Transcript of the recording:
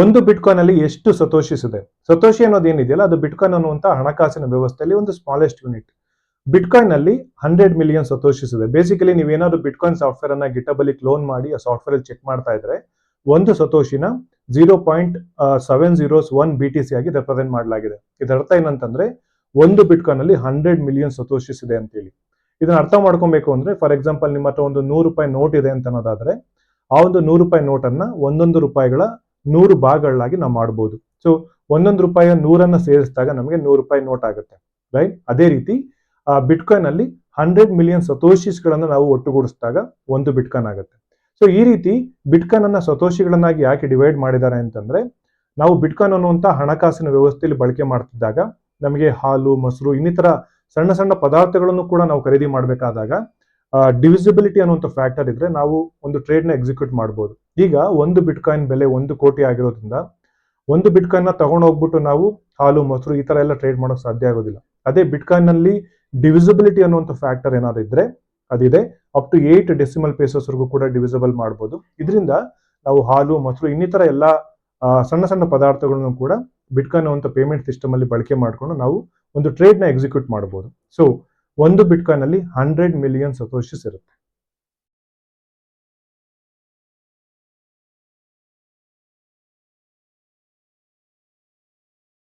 ಒಂದು ಬಿಟ್ಕಾಯಿನ್ ಅಲ್ಲಿ ಎಷ್ಟು ಸತೋಷಿಸಿದೆ ಸತೋಷಿ ಅನ್ನೋದು ಏನಿದೆಯಲ್ಲ, ಅದು ಬಿಟ್ಕಾಯಿನ್ ಅನ್ನುವಂತ ಹಣಕಾಸಿನ ವ್ಯವಸ್ಥೆಯಲ್ಲಿ ಒಂದು ಸ್ಮಾಲೆಸ್ಟ್ ಯೂನಿಟ್ ಬಿಟ್ಕಾಯಿನ್ ಅಲ್ಲಿ ಹಂಡ್ರೆಡ್ ಮಿಲಿಯನ್ ಸತೋಷಿಸಿದೆ ಬೇಸಿಕಲಿ ನೀವೇನಾದ್ರು ಬಿಟ್ಕಾಯಿನ್ ಸಾಫ್ಟ್ವೇರ್ ಅನ್ನ ಗಿಟಬಲಿ ಕ್ಲೋನ್ ಮಾಡಿ, ಆ ಸಾಫ್ಟ್ವೇರ್ ಅಲ್ಲಿ ಚೆಕ್ ಮಾಡ್ತಾ ಇದ್ರೆ, ಒಂದು ಸತೋಷಿನ zero point seven zeros one B T C ಆಗಿ ರೆಪ್ರೆಸೆಂಟ್ ಮಾಡಲಾಗಿದೆ. ಇದರ ಅರ್ಥ ಏನಂತಂದ್ರೆ, ಒಂದು ಬಿಟ್ಕಾಯಿನ್ ಅಲ್ಲಿ ಹಂಡ್ರೆಡ್ ಮಿಲಿಯನ್ ಸತೋಷಿಸಿದೆ ಅಂತೇಳಿ. ಇದನ್ನ ಅರ್ಥ ಮಾಡ್ಕೊಬೇಕು ಅಂದ್ರೆ ಫಾರ್ ಎಕ್ಸಾಂಪಲ್ ನಿಮ್ಮ ಹತ್ರ ಒಂದು ನೂರು ರೂಪಾಯಿ ನೋಟ್ ಇದೆ ಅಂತ ಅನ್ನೋದಾದ್ರೆ, ಆ ಒಂದು ನೂರು ರೂಪಾಯಿ ನೋಟನ್ನ ಒಂದೊಂದು ರೂಪಾಯಿಗಳ ನೂರು ಭಾಗಗಳಾಗಿ ನಾವು ಮಾಡ್ಬೋದು. ಸೊ ಒಂದೊಂದು ರೂಪಾಯಿಯ ನೂರನ್ನ ಸೇರಿಸಿದಾಗ ನಮಗೆ ನೂರು ರೂಪಾಯಿ ನೋಟ್ ಆಗುತ್ತೆ ರೈಟ್ ಅದೇ ರೀತಿ ಬಿಟ್ಕಾಯಿನ್ ಅಲ್ಲಿ ಹಂಡ್ರೆಡ್ ಮಿಲಿಯನ್ ಸತೋಶಿಸ್ಗಳನ್ನು ನಾವು ಒಟ್ಟುಗೂಡಿಸಿದಾಗ ಒಂದು ಬಿಟ್ಕಾಯಿನ್ ಆಗುತ್ತೆ. ಸೊ ಈ ರೀತಿ ಬಿಟ್ಕಾಯಿನ್ ಅನ್ನ ಸತೋಶಿಗಳನ್ನಾಗಿ ಯಾಕೆ ಡಿವೈಡ್ ಮಾಡಿದ್ದಾರೆ ಅಂತಂದ್ರೆ, ನಾವು ಬಿಟ್ಕಾಯಿನ್ ಅನ್ನುವಂತ ಹಣಕಾಸಿನ ವ್ಯವಸ್ಥೆಯಲ್ಲಿ ಬಳಕೆ ಮಾಡ್ತಿದ್ದಾಗ, ನಮಗೆ ಹಾಲು, ಮೊಸರು, ಇನ್ನಿತರ ಸಣ್ಣ ಸಣ್ಣ ಪದಾರ್ಥಗಳನ್ನು ಕೂಡ ನಾವು ಖರೀದಿ ಮಾಡಬೇಕಾದಾಗ ಡಿವಿಸಿಬಿಲಿಟಿ ಅನ್ನುವಂಥ ಫ್ಯಾಕ್ಟರ್ ಇದ್ರೆ ನಾವು ಒಂದು ಟ್ರೇಡ್ನ ಎಕ್ಸಿಕ್ಯೂಟ್ ಮಾಡಬಹುದು ಈಗ ಒಂದು ಬಿಟ್ಕಾಯಿನ್ ಬೆಲೆ ಒಂದು ಕೋಟಿ ಆಗಿರೋದ್ರಿಂದ ಒಂದು ಬಿಟ್ಕಾಯಿನ್ನ ತಗೊಂಡು ಹೋಗ್ಬಿಟ್ಟು ನಾವು ಹಾಲು, ಮೊಸರು ಈ ತರ ಎಲ್ಲ ಟ್ರೇಡ್ ಮಾಡೋಕೆ ಸಾಧ್ಯ ಆಗೋದಿಲ್ಲ. ಅದೇ ಬಿಟ್ಕಾಯಿನ್ನಲ್ಲಿ ಡಿವಿಸಿಬಿಲಿಟಿ ಅನ್ನುವಂಥ ಫ್ಯಾಕ್ಟರ್ ಏನಾದ್ರು ಇದ್ರೆ ಅದಿದೆ. ಅಪ್ ಟು ಏಟ್ ಡೆಸಿಮಲ್ ಪೇಸಸ್ವರೆಗೂ ಕೂಡ ಡಿವಿಸಿಬಲ್ ಮಾಡ್ಬೋದು. ಇದರಿಂದ ನಾವು ಹಾಲು, ಮೊಸರು ಇನ್ನಿತರ ಎಲ್ಲ ಸಣ್ಣ ಸಣ್ಣ ಪದಾರ್ಥಗಳನ್ನು ಕೂಡ ಬಿಟ್ಕಾಯಿನ್ ಅನ್ನುವಂಥ ಪೇಮೆಂಟ್ ಸಿಸ್ಟಮ್ ಅಲ್ಲಿ ಬಳಕೆ ಮಾಡಿಕೊಂಡು ನಾವು ಒಂದು ಟ್ರೇಡ್ನ ಎಕ್ಸಿಕ್ಯೂಟ್ ಮಾಡಬಹುದು ಸೊ ಒಂದು ಬಿಟ್ಕಾಯಿನ್ ಅಲ್ಲಿ ಹಂಡ್ರೆಡ್ ಮಿಲಿಯನ್ ಸತೋಷಿಸ್ ಇರುತ್ತೆ.